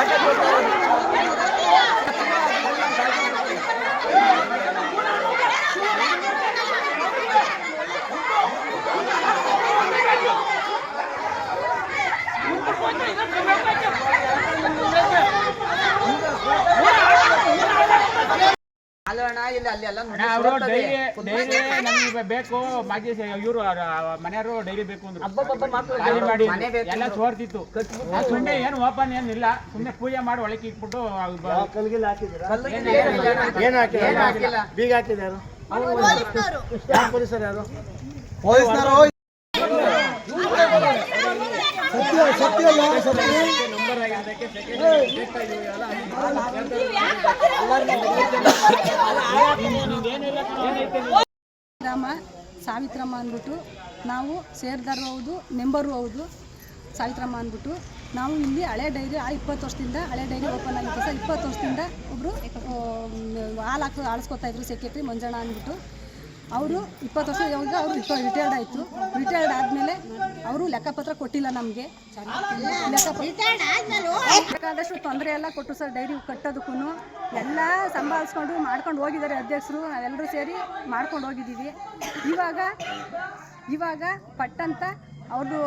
Gracias por todo. ಅಲ್ಲಿ ಎಲ್ಲ ಅವರು ಡೈಲಿ ನಮಗೆ ಬೇಕು ಮಾಜಿ ಇವರು ಮನೆಯವರು ಡೈಲಿ ಬೇಕು ಅಂದ್ರು. ಖಾಲಿ ಮಾಡಿ. ಎಲ್ಲ ಸೋರ್ತಿತ್ತು. ಸುಮ್ಮನೆ ಏನು ಓಪನ್ ಏನಿಲ್ಲ. ಸುಮ್ಮನೆ ಪೂಜೆ ಮಾಡಿ ಒಳಕ್ಕೆ ಇಟ್ಬಿಟ್ಟು ಅದು ಹಾಕಿದ್ರು. ಏನ್ ಹಾಕಿಲ್ಲ. ಬೀಗ ಹಾಕಿದ್ಯಾರು ಯಾರು? ಪೊಲೀಸರು. ಯಾರು? ಗ್ರಾಮ ಸಾವಿತ್ರಮ್ಮ ಅಂದ್ಬಿಟ್ಟು ನಾವು ಸೇರ್ದಾರು ಹೌದು ಮೆಂಬರು ಹೌದು ಸಾವಿತ್ರಮ್ಮ ಅಂದ್ಬಿಟ್ಟು ನಾವು ಇಲ್ಲಿ ಹಳೆ ಡೈರಿ ಆ ಇಪ್ಪತ್ತು ವರ್ಷದಿಂದ ಹಳೆ ಡೈರಿ ಓಪನ್ ಆಗಿತ್ತು. ಸರ್ ಇಪ್ಪತ್ತು ವರ್ಷದಿಂದ ಒಬ್ಬರು ಹಾಲು ಹಾಕಿ ಆಳಿಸ್ಕೊತಾ ಇದ್ರು ಸೆಕ್ರೆಟ್ರಿ ಮಂಜಣ್ಣ ಅಂದ್ಬಿಟ್ಟು. ಅವರು ಇಪ್ಪತ್ತು ವರ್ಷ ಇವಾಗ ಅವರು ರಿಟೈರ್ಡ್ ಆಯಿತು. ರಿಟೈರ್ಡ್ ಆದಮೇಲೆ ಅವರು ಲೆಕ್ಕಪತ್ರ ಕೊಟ್ಟಿಲ್ಲ ನಮಗೆ. ಬೇಕಾದಷ್ಟು ತೊಂದರೆ ಎಲ್ಲ ಕೊಟ್ಟು ಸರ್, ಡೈರಿ ಕಟ್ಟೋದಕ್ಕೂ ಎಲ್ಲ ಸಂಭಾಳಿಸ್ಕೊಂಡು ಮಾಡ್ಕೊಂಡು ಹೋಗಿದ್ದಾರೆ ಅಧ್ಯಕ್ಷರು. ನಾವೆಲ್ಲರೂ ಸೇರಿ ಮಾಡ್ಕೊಂಡು ಹೋಗಿದ್ದೀವಿ. ಇವಾಗ ಇವಾಗ ಪಟ್ಟಂತ ಅವ್ರದ್ದು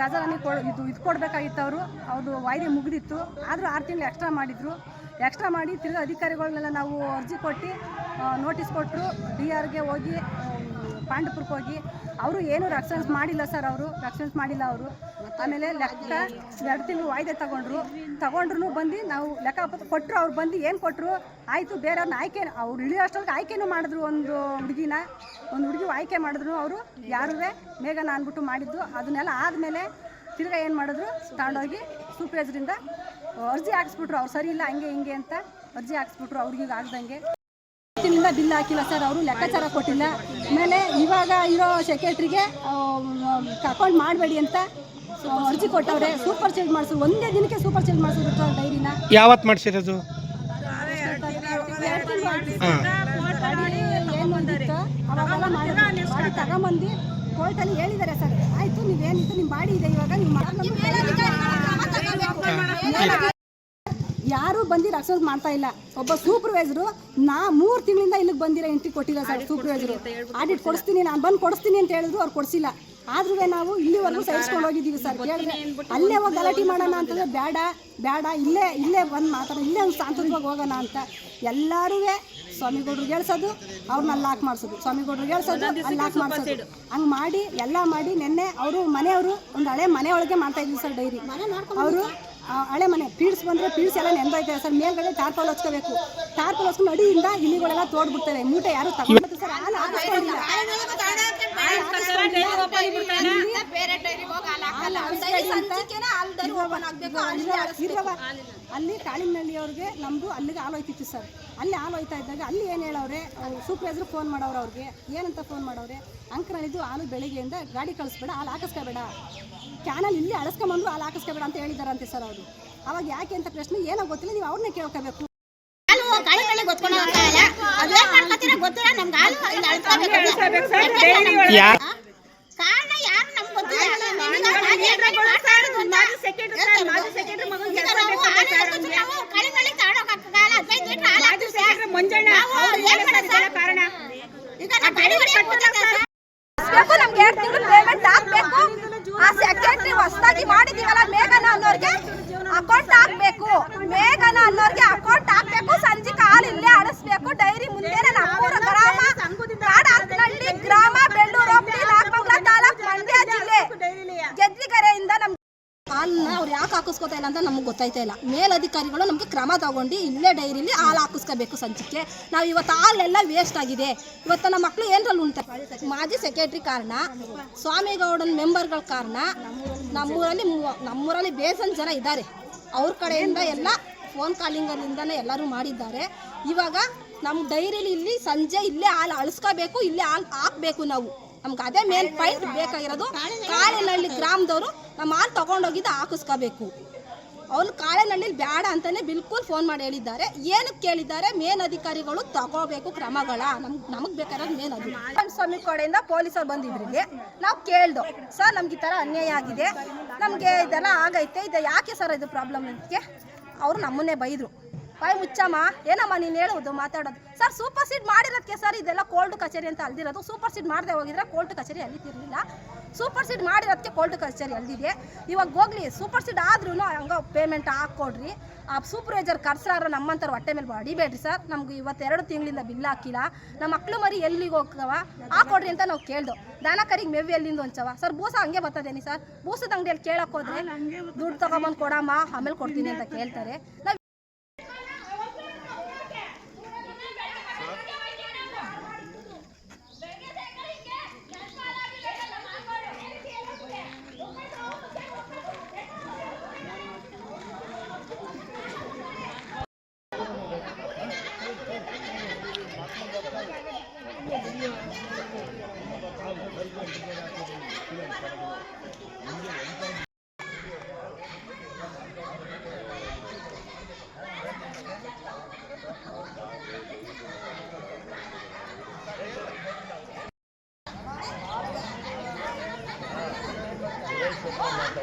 ರಾಜಧಾನಿ ಕೊ ಇದು ಇದು ಕೊಡಬೇಕಾಗಿತ್ತು ಅವರು. ಅವ್ರದ್ದು ವಾಯ್ದೆ ಮುಗಿದಿತ್ತು. ಆದರೂ ಆರು ತಿಂಗಳು ಎಕ್ಸ್ಟ್ರಾ ಮಾಡಿದರು. ಎಕ್ಸ್ಟ್ರಾ ಮಾಡಿ ತಿರ್ಗಿ ಅಧಿಕಾರಿಗಳನ್ನೆಲ್ಲ ನಾವು ಅರ್ಜಿ ಕೊಟ್ಟು ನೋಟಿಸ್ ಕೊಟ್ಟರು ಡಿ ಆರ್ಗೆ ಹೋಗಿ ಪಾಂಡಪುರಕ್ಕೆ ಹೋಗಿ. ಅವರು ಏನು ರಕ್ಷನ್ಸ್ ಮಾಡಿಲ್ಲ ಸರ್ ಅವರು ರಕ್ಷನ್ಸ್ ಮಾಡಿಲ್ಲ ಅವರು. ಆಮೇಲೆ ಲೆಕ್ಕ ಎರಡು ತಿಂಗಳು ವಾಯ್ದೆ ತಗೊಂಡ್ರು. ತಗೊಂಡ್ರು ಬಂದು ನಾವು ಲೆಕ್ಕ ಕೊಟ್ಟರು ಅವ್ರು ಬಂದು ಏನು ಕೊಟ್ಟರು ಆಯಿತು, ಬೇರೆಯವ್ರನ್ನ ಆಯ್ಕೆ, ಅವ್ರು ಇಳಿಯೋ ಅಷ್ಟೊತ್ತಿಗೆ ಆಯ್ಕೆನೂ ಮಾಡಿದ್ರು ಒಂದು ಹುಡುಗಿನ. ಒಂದು ಹುಡುಗಿ ಆಯ್ಕೆ ಮಾಡಿದ್ರು ಅವರು ಯಾರೂ ಮೇಘನ ಅಂದ್ಬಿಟ್ಟು ಮಾಡಿದ್ದು. ಅದನ್ನೆಲ್ಲ ಆದಮೇಲೆ ತಿರ್ಗಾ ಏನು ಮಾಡಿದ್ರು? ತಗೊಂಡೋಗಿ ಸೂಪರ್ವೈಸರಿಂದ ಅರ್ಜಿ ಹಾಕ್ಸ್ಬಿಟ್ರು, ಅವ್ರು ಸರಿ ಇಲ್ಲ, ಹಂಗೆ, ಹಿಂಗೆ ಅಂತ ಅರ್ಜಿ ಹಾಕ್ಸ್ಬಿಟ್ರು, ಅವ್ರಿಗೆ ಆಗ್ದಂಗೆ. ತಿಂಗಳಿಂದ ಬಿಲ್ ಹಾಕಿಲ್ಲ ಸರ್ ಅವರು ಲೆಕ್ಕಾಚಾರ ಕೊಟ್ಟಿಲ್ಲ. ಆಮೇಲೆ ಇವಾಗ ಇರೋ ಸೆಕ್ರೆಟ್ರಿಗೆ ಅಕೌಂಟ್ ಮಾಡಬೇಡಿ ಅಂತ ಅರ್ಜಿ ಕೊಟ್ಟವ್ರೆ. ಸೂಪರ್ ಚೇಂಜ್ ಮಾಡಿಸಿದ್ರು ಒಂದೇ ದಿನಕ್ಕೆ ಸೂಪರ್ ಚೇಂಜ್ ಮಾಡಿಸಿದ್ರು ಸರ್ ಡೈರಿನ. ಯಾವತ್ತು ಮಾಡಿಸಿರೋದು? ಅವಾಗೆಲ್ಲ ತಗೊಂಬಂದು ಕೋರ್ಟಲ್ಲಿ ಹೇಳಿದ್ದಾರೆ ಸರ್. ಆಯಿತು ನೀವೇನಿತ್ತು ನಿಮ್ಮ ಬಾಡಿ ಇದೆ ಇವಾಗ ನೀವು ಮಾಡಿ ಯಾರು ಬಂದು ರಕ್ಷಣೆ ಮಾಡ್ತಾ ಇಲ್ಲ. ಒಬ್ಬ ಸೂಪರ್ವೈಸರು ನಾ ಮೂರು ತಿಂಗಳಿಂದ ಇಲ್ಲಿಗೆ ಬಂದಿರೋ ಎಂಟ್ರಿ ಕೊಟ್ಟಿಲ್ಲ ಸರ್ ಸೂಪರ್ವೈಸರ್ ಆಡಿಟ್ ಕೊಡಿಸ್ತೀನಿ ನಾನು ಬಂದು ಕೊಡಿಸ್ತೀನಿ ಅಂತ ಹೇಳಿದ್ರು ಅವ್ರು ಕೊಡಿಸಿಲ್ಲ. ಆದ್ರೂ ನಾವು ಇಲ್ಲಿವರೆಗೂ ಸಹಿಸ್ಕೊಂಡು ಹೋಗಿದ್ದೀವಿ ಸರ್. ಕೇಳಿದ್ರೆ ಅಲ್ಲೇ ಹೋಗಿ ಗಲಾಟೆ ಮಾಡೋಣ ಅಂತಂದ್ರೆ ಬೇಡ ಬೇಡ ಇಲ್ಲೇ ಇಲ್ಲೇ ಬಂದು ಮಾತಾಡ ಇಲ್ಲೇ ಒಂದು ಶಾಂತವಾಗಿ ಹೋಗೋಣ ಅಂತ. ಎಲ್ಲರೂ ಸ್ವಾಮಿಗೌಡ್ರಿಗೆ ಹೇಳ್ಸೋದು ಅವ್ರನ್ನ ಲಾಕ್ ಮಾಡಿಸೋದು. ಸ್ವಾಮಿಗೌಡ್ರು ಹೇಳ್ಸೋದು ಅಲ್ಲಿ ಲಾಕ್ ಮಾಡಿಸೋದು. ಹಂಗೆ ಮಾಡಿ ಎಲ್ಲ ಮಾಡಿ ನಿನ್ನೆ ಅವರು ಮನೆಯವರು ಒಂದು ಹಳೆ ಮನೆಯೊಳಗೆ ಒಳಗೆ ಮಾಡ್ತಾ ಇದ್ವಿ ಸರ್ ಡೈರಿ. ಅವರು ಹಳೆ ಮನೆ ಪೀಡ್ಸ್ ಬಂದರೆ ಪೀಡ್ಸ್ ಎಲ್ಲ ನೆನಪಾಯ್ತಾರೆ ಸರ್. ಮೇಲ್ಗಡೆ ಟಾರ್ಪಲ್ ಹಚ್ಕೋಬೇಕು. ಟಾರ್ಪಲ್ ಹಚ್ಕೊಂಡು ಅಡಿಯಿಂದ ಇಲಿಗಳೆಲ್ಲ ತೋಡ್ಬಿಡ್ತವೆ. ಮೂಟೆ ಯಾರು ತಗೊಂಡು ಸರ್? ಹಾಲು ಹಾಕಿಸ್ಕೊಂಡಿಲ್ಲ ಅಲ್ಲಿ ಕಾಳಿನಹಳ್ಳಿ ಅವ್ರಿಗೆ ನಮ್ದು ಅಲ್ಲಿಗೆ ಹಾಲು ಹೋಯ್ತಿತ್ತು ಸರ್. ಅಲ್ಲಿ ಹಾಲು ಹೋಯ್ತಾ ಇದ್ದಾಗ ಅಲ್ಲಿ ಏನು ಹೇಳವ್ರೆ? ಸೂಪರ್ವೈಸರ್ ಫೋನ್ ಮಾಡೋರು ಅವ್ರಿಗೆ. ಏನಂತ ಫೋನ್ ಮಾಡವ್ರೆ ಅಂಕನಲ್ಲಿದ್ದು ಹಾಲು ಬೆಳಿಗ್ಗೆಯಿಂದ ಗಾಡಿ ಕಳಿಸ್ಬೇಡ ಹಾಲು ಹಾಕಿಸ್ಕೋಬೇಡ. ಕ್ಯಾನಲ್ ಇಲ್ಲಿ ಅಳಸ್ಕೊಂಬಂದು ಹಾಲು ಹಾಕಿಸ್ಕೋಬೇಡ ಅಂತ ಹೇಳಿದಾರಂತೆ ಸರ್ ಅವರು. ಅವಾಗ ಯಾಕೆ ಅಂತ ಪ್ರಶ್ನೆ ಏನೋ ಗೊತ್ತಿಲ್ಲ ನೀವು ಅವ್ರನ್ನ ಕೇಳ್ಕೋಬೇಕು. ಕಾರಣ ಯಾರು ನಮ್ಗೆ ಗೊತ್ತಿಲ್ಲ. ಏನ್ ಗಾಡಿ ಸರ್. ಬೇಕು ನಮ್ಗೆ ಎರಡು ತಿಂಗಳು ಪೇಮೆಂಟ್ ಹಾಕ್ಬೇಕು ಆ ಸೆಕ್ರೆಟರಿ ಹೊಸದಾಗಿ ಮಾಡಿದೀವಲ್ಲ ಮೇಘನ ಅನ್ನೋರ್ಗೆ ಅಕೌಂಟ್ ಹಾಕ್ಬೇಕು. ಮೇಘನ ಅನ್ನೋರ್ಗೆ ಅಕೌಂಟ್ ಹಾಕ್ಬೇಕು. ಸಂಜೆ ಕಾಲು ಇಲ್ಲೇ ಅಳಿಸ್ಬೇಕು ಮಾಡ್ತಾರೆ ಅಂತ ನಮಗೆ ಗೊತ್ತಾಯ್ತಾ ಇಲ್ಲ. ಮೇಲಧಿಕಾರಿಗಳು ನಮಗೆ ಕ್ರಮ ತಗೊಂಡು ಇಲ್ಲೇ ಡೈರಿಲಿ ಹಾಲು ಹಾಕಿಸ್ಕೋಬೇಕು ಸಂಚಿಕೆ. ನಾವು ಇವತ್ತು ಹಾಲೆಲ್ಲ ವೇಸ್ಟ್ ಆಗಿದೆ. ಇವತ್ತು ನಮ್ಮ ಮಕ್ಕಳು ಏನರಲ್ಲಿ ಉಂಟು ಮಾಜಿ ಸೆಕ್ರೆಟ್ರಿ ಕಾರಣ, ಸ್ವಾಮಿಗೌಡನ ಮೆಂಬರ್ಗಳ ಕಾರಣ ನಮ್ಮೂರಲ್ಲಿ ನಮ್ಮೂರಲ್ಲಿ ಬೇಸನ್ ಜನ ಇದ್ದಾರೆ. ಅವ್ರ ಕಡೆಯಿಂದ ಎಲ್ಲ ಫೋನ್ ಕಾಲಿಂಗಲ್ಲಿಂದನೇ ಎಲ್ಲರೂ ಮಾಡಿದ್ದಾರೆ. ಇವಾಗ ನಮ್ಮ ಡೈರಿಲಿ ಇಲ್ಲಿ ಸಂಜೆ ಇಲ್ಲೇ ಹಾಲು ಅಳಿಸ್ಕೋಬೇಕು, ಇಲ್ಲೇ ಹಾಲು ಹಾಕಬೇಕು ನಾವು. ನಮ್ಗೆ ಅದೇ ಮೇನ್ ಪಾಯಿಂಟ್ ಬೇಕಾಗಿರೋದು, ಕಾಳಿನಹಳ್ಳಿ ಗ್ರಾಮದವರು ನಮ್ಮ ಹಾಲು ತೊಗೊಂಡೋಗಿದ್ದು ಹಾಕಿಸ್ಕೋಬೇಕು. ಅವ್ರು ಕಾಳೆನಹಳ್ಳಿ ಬೇಡ ಅಂತಾನೆ ಬಿಲ್ಕುಲ್ ಫೋನ್ ಮಾಡಿ ಹೇಳಿದ್ದಾರೆ. ಏನಕ್ಕೆ ಕೇಳಿದ್ದಾರೆ? ಮೇನ್ ಅಧಿಕಾರಿಗಳು ತಗೋಬೇಕು ಕ್ರಮಗಳ. ನಮ್ಗೆ ನಮಗೆ ಬೇಕಾದ್ರೆ ಮೇನ್ ಅದು ಸ್ವಾಮಿ ಕಡೆಯಿಂದ ಪೊಲೀಸರು ಬಂದಿದ್ರಿಗೆ ನಾವು ಕೇಳ್ದು, ಸರ್, ನಮ್ಗೆ ಈ ಥರ ಅನ್ಯಾಯ ಆಗಿದೆ. ನಮಗೆ ಇದೆಲ್ಲ ಆಗೈತೆ. ಇದು ಯಾಕೆ ಸರ್, ಇದು ಪ್ರಾಬ್ಲಮ್ ಅದಕ್ಕೆ ಅವರು ನಮ್ಮನ್ನೇ ಬೈದರು. ಬಾಯ್ ಮುಚ್ಚಮ್ಮ ಏನಮ್ಮ ನೀನು ಹೇಳುವುದು ಮಾತಾಡೋದು? ಸರ್ ಸೂಪರ್ ಸೀಡ್ ಮಾಡಿರೋದಕ್ಕೆ ಸರ್ ಇದೆಲ್ಲ ಕೋಲ್ಡ್ ಕಚೇರಿ ಅಂತ ಅಲ್ದಿರೋದು. ಸೂಪರ್ ಸೀಡ್ ಮಾಡದೆ ಹೋಗಿದ್ರೆ ಕೋಲ್ಡ್ ಕಚೇರಿ ಅಲ್ಲಿತಿರ್ಲಿಲ್ಲ ಸೂಪರ್ ಸೀಡ್ ಮಾಡಿರೋದಕ್ಕೆ ಕೋಲ್ಡ್ ಕಚೇರಿ ಅಲ್ದಿದೆ. ಇವಾಗ ಹೋಗ್ಲಿ ಸೂಪರ್ ಸೀಡ್ ಆದ್ರೂ ಹಂಗ ಪೇಮೆಂಟ್ ಹಾಕ್ಕೊಡ್ರಿ ಆ ಸೂಪರ್ವೈಸರ್ ಕರ್ಸಾರ ನಮ್ಮಂತರ ಹೊಟ್ಟೆ ಮೇಲೆ ಹೊಡಿಬೇಡ್ರಿ ಸರ್ ನಮ್ಗೆ ಇವತ್ತೆರಡು ತಿಂಗಳಿಂದ ಬಿಲ್ ಹಾಕಿಲ್ಲ. ನಮ್ಮ ಮಕ್ಳು ಮರಿ ಎಲ್ಲಿಗೆ ಹೋಗ್ತವ? ಹಾಕೊಡ್ರಿ ಅಂತ ನಾವು ಕೇಳ್ದು. ದಾನಕರಿಗೆ ಕರಿಗೆ ಮೇವು ಎಲ್ಲಿಂದ ಹೊಂಚವ? ಸರ್ ಬೂಸ ಹಂಗೆ ಬರ್ತದೇನಿ ಸರ್ ಬೂಸದ ಅಂಗಡಿಯಲ್ಲಿ ಕೇಳಕ್ ಹೋದ್ರೆ ದುಡ್ಡು ತಗೊಂಬಂದು ಕೊಡಮ್ಮ ಆಮೇಲೆ ಕೊಡ್ತೀನಿ ಅಂತ ಕೇಳ್ತಾರೆ. ನಾವು பண்ணாங்க